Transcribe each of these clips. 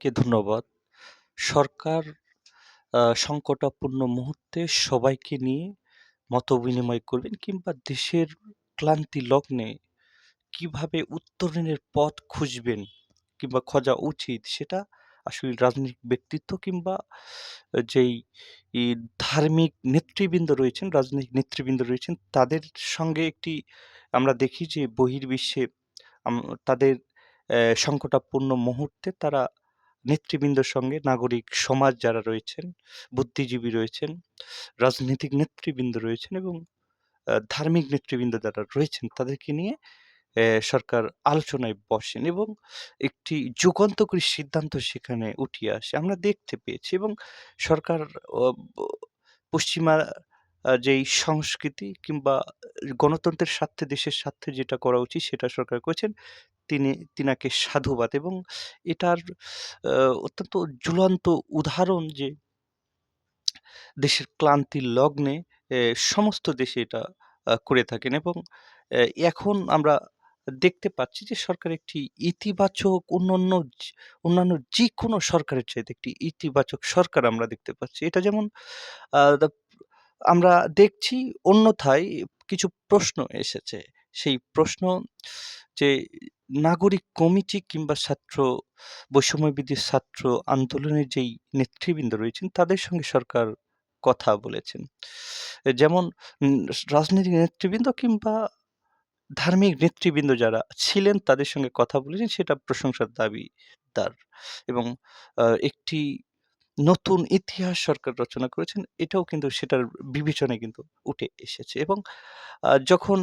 কে ধন্যবাদ। সরকার সংকটাপূর্ণ মুহূর্তে সবাইকে নিয়ে মতবিনিময় করবেন কিংবা দেশের ক্লান্তি লগ্নে কীভাবে উত্তরণের পথ খুঁজবেন কিংবা খোঁজা উচিত সেটা আসলে রাজনৈতিক ব্যক্তিত্ব কিংবা যেই ধার্মিক নেতৃবৃন্দ রয়েছেন, রাজনৈতিক নেতৃবৃন্দ রয়েছেন তাদের সঙ্গে একটি আমরা দেখি যে বহির্বিশ্বে তাদের অ্যা সংকটাপন্ন মুহূর্তে তারা নেতৃবৃন্দের সঙ্গে নাগরিক সমাজ যারা রয়েছেন, বুদ্ধিজীবী রয়েছেন, রাজনৈতিক নেতৃবৃন্দ রয়েছেন এবং ধার্মিক নেতৃবৃন্দ যারা রয়েছেন তাদেরকে নিয়ে সরকার আলোচনায় বসেন এবং একটি যুগান্তকারী সিদ্ধান্ত সেখানে উঠে আসে। আমরা দেখতে পেয়েছি এবং সরকার পশ্চিমা যেই সংস্কৃতি কিংবা গণতন্ত্রের স্বার্থে দেশের স্বার্থে যেটা করা উচিত সেটা সরকার করেছেন। তিনি, তিনাকে সাধুবাদ এবং এটার অত্যন্ত ঝুলন্ত উদাহরণ যে দেশের ক্লান্তির লগ্নে সমস্ত দেশে এটা করে থাকেন এবং এখন আমরা দেখতে পাচ্ছি যে সরকার একটি ইতিবাচক অন্যান্য অন্যান্য যে কোনো সরকারের চাইতে একটি ইতিবাচক সরকার আমরা দেখতে পাচ্ছি। এটা যেমন আমরা দেখছি অন্যথায় কিছু প্রশ্ন এসেছে। সেই প্রশ্ন যে নাগরিক কমিটি কিংবা ছাত্র বৈষম্যবিরোধী ছাত্র আন্দোলনের যেই নেতৃবৃন্দ রয়েছেন, তাদের সঙ্গে সরকার কথা বলেছেন। যেমন রাজনৈতিক নেতৃবৃন্দ কিংবা ধার্মিক নেতৃবৃন্দ যারা ছিলেন, তাদের সঙ্গে কথা বলেছেন, সেটা প্রশংসার দাবিদার এবং একটি নতুন ইতিহাস সরকার রচনা করেছেন। এটাও কিন্তু সেটার বিবেচনায় কিন্তু উঠে এসেছে এবং যখন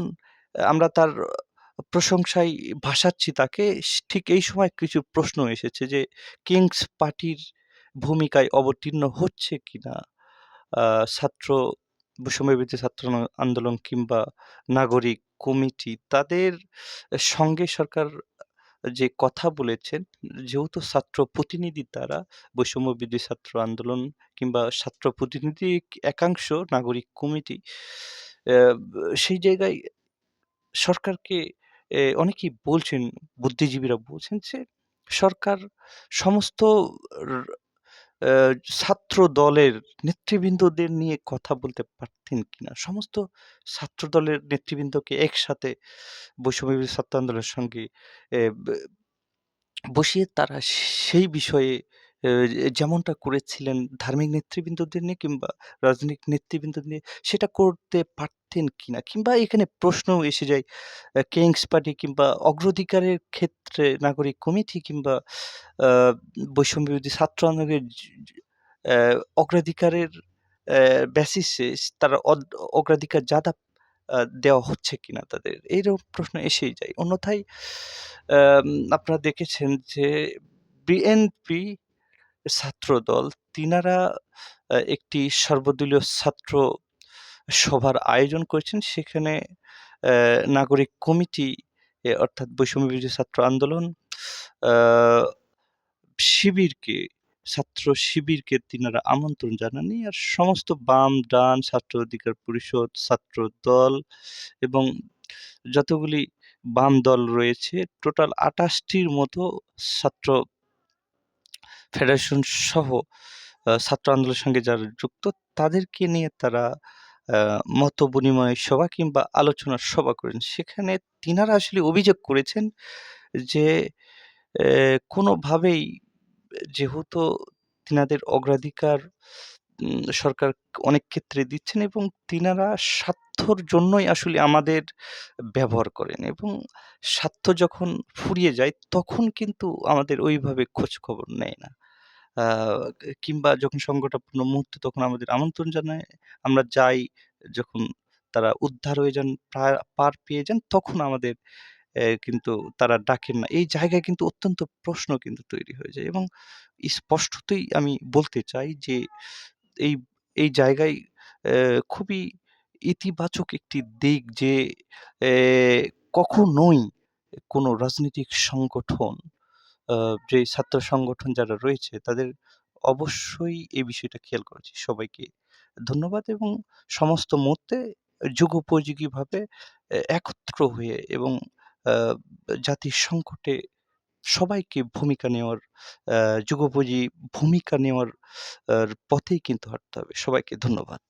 আমরা তার প্রশংসায় ভাসাচ্ছি তাকে। ঠিক এই সময় কিছু প্রশ্ন এসেছে যে কিংস পার্টির ভূমিকায় অবতীর্ণ হচ্ছে কিনা? ছাত্র বৈষম্যবিরোধী ছাত্র আন্দোলন কিংবা নাগরিক কমিটি তাদের সঙ্গে সরকার যে কথা বলেছেন, যেহেতু ছাত্র প্রতিনিধি তারা বৈষম্যবিরোধী ছাত্র আন্দোলন কিংবা ছাত্র প্রতিনিধি একাংশ নাগরিক কমিটি সেই জায়গায় সরকারকে অনেকেই বলছেন, বুদ্ধিজীবীরা বলছেন যে সরকার সমস্ত ছাত্র দলের নেতৃবৃন্দদের নিয়ে কথা বলতে পারতেন কিনা? সমস্ত ছাত্র দলের নেতৃবৃন্দকে একসাথে বৈষম্যবিরোধী ছাত্র আন্দোলনের সঙ্গে বসিয়ে তারা সেই বিষয়ে যেমনটা করেছিলেন ধার্মিক নেতৃবৃন্দদের নিয়ে কিংবা রাজনৈতিক নেতৃবৃন্দদের নিয়ে, সেটা করতে পারতেন কি না কিংবা এখানে প্রশ্নও এসে যায় কিংস পার্টি কিংবা অগ্রাধিকারের ক্ষেত্রে নাগরিক কমিটি কিংবা বৈষম্য বিরোধী ছাত্র আন্দোলনের অগ্রাধিকারের বেসিসে তারা অগ্রাধিকার যাদা দেওয়া হচ্ছে কিনা তাদের? এইরকম প্রশ্ন এসেই যায়। অন্যথায় আপনারা দেখেছেন যে বিএনপি ছাত্রদল তিনারা একটি সর্বদলীয় ছাত্র সভার আয়োজন করেছেন। সেখানে নাগরিক কমিটি অর্থাৎ বৈষম্যবিরোধী ছাত্র আন্দোলন শিবিরকে ছাত্র শিবিরকে তিনারা আমন্ত্রণ জানাননি। আর সমস্ত বাম, ডান, ছাত্র অধিকার পরিষদ, ছাত্র দল এবং যতগুলি বাম দল রয়েছে টোটাল ২৮ টির মতো ছাত্র ফেডারেশন সহ ছাত্র আন্দোলনের সঙ্গে যারা যুক্ত, তাদেরকে নিয়ে তারা মত বিনিময় সভা কিংবা আলোচনার সভা করেন। সেখানে তিনারা আসলে অভিযোগ করেছেন যে কোনোভাবেই যেহেতু তিনাদের অগ্রাধিকার সরকার অনেক ক্ষেত্রে দিচ্ছেন এবং তিনারা স্বার্থর জন্যই আসলে আমাদের ব্যবহার করেন এবং স্বার্থ যখন ফুরিয়ে যায় তখন কিন্তু আমাদের ওইভাবে খোঁজখবর নেয় না। কিংবা যখন সংকটাপন্ন মুহূর্তে তখন আমাদের আমন্ত্রণ জানায়। আমরা যাই যখন তারা উদ্ধার হয়ে যান, পার পেয়ে যান তখন আমাদের কিন্তু তারা ডাকেন না। এই জায়গায় কিন্তু অত্যন্ত প্রশ্ন কিন্তু তৈরি হয়ে যায় এবং স্পষ্টতই আমি বলতে চাই যে এই এই জায়গায় খুবই ইতিবাচক একটি দিক যে কখনোই কোনো রাজনৈতিক সংগঠন যে ছাত্র সংগঠন যারা রয়েছে, তাদের অবশ্যই এই বিষয়টা খেয়াল করেছি। সবাইকে ধন্যবাদ এবং সমস্ত মুহূর্তে যুগোপযোগীভাবে একত্র হয়ে এবং জাতির সংকটে সবাইকে ভূমিকা নেওয়ার যুগোপযোগী ভূমিকা নেওয়ার পথেই কিন্তু হাঁটতে হবে। সবাইকে ধন্যবাদ।